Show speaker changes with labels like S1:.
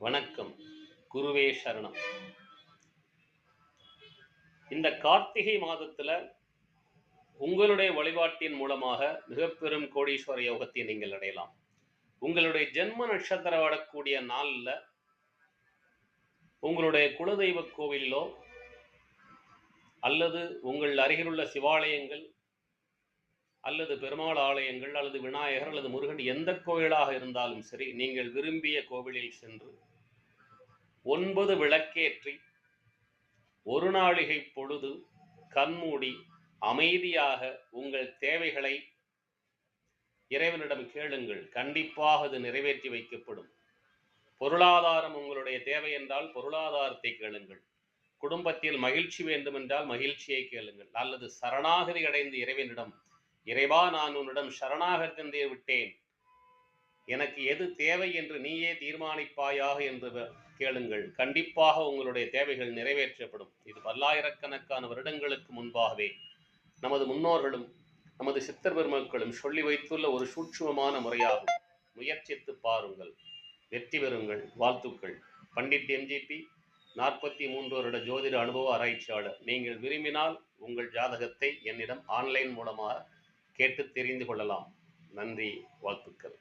S1: வணக்கம். குருவே சரணம். இந்த கார்த்திகை மாதத்துல உங்களுடைய வழிபாட்டின் மூலமாக மிக பெரும் கோடீஸ்வர யோகத்தை நீங்கள் அடையலாம். உங்களுடைய ஜென்ம நட்சத்திரம் வரக்கூடிய நாள்ல உங்களுடைய குலதெய்வ கோவிலிலோ அல்லது உங்கள் அருகிலுள்ள சிவாலயங்கள் அல்லது பெருமாள் ஆலயங்கள் அல்லது விநாயகர் அல்லது முருகன் எந்த கோயிலாக இருந்தாலும் சரி நீங்கள் விரும்பிய கோவிலில் சென்று ஒன்பது விளக்கேற்றி ஒரு நாளிகை பொழுது கண்மூடி அமைதியாக உங்கள் தேவைகளை இறைவனிடம் கேளுங்கள். கண்டிப்பாக அது நிறைவேற்றி வைக்கப்படும். பொருளாதாரம் உங்களுடைய தேவை என்றால் பொருளாதாரத்தை கேளுங்கள். குடும்பத்தில் மகிழ்ச்சி வேண்டுமென்றால் மகிழ்ச்சியை கேளுங்கள். அல்லது சரணாகதி அடைந்து இறைவனிடம் இறைவா நான் உன்னிடம் சரணாகத்தந்தே விட்டேன். எனக்கு எது தேவை என்று நீயே தீர்மானிப்பாயாக என்று கேளுங்கள். கண்டிப்பாக உங்களுடைய தேவைகள் நிறைவேற்றப்படும். இது பல்லாயிரக்கணக்கான வருடங்களுக்கு முன்பாகவே நமது முன்னோர்களும் நமது சித்தர் பெருமக்களும் சொல்லி வைத்துள்ள ஒரு சூட்சுமமான முறையாகும். முயற்சித்து பாருங்கள். வெற்றி பெறுங்கள். வாழ்த்துக்கள். பண்டிட் எம்ஜிபி நாற்பத்தி மூன்று வருட ஜோதிட அனுபவ ஆராய்ச்சியாளர். நீங்கள் விரும்பினால் உங்கள் ஜாதகத்தை என்னிடம் ஆன்லைன் மூலமாக கேட்டு தெரிந்து கொள்ளலாம். நன்றி வாழ்த்துக்கள்.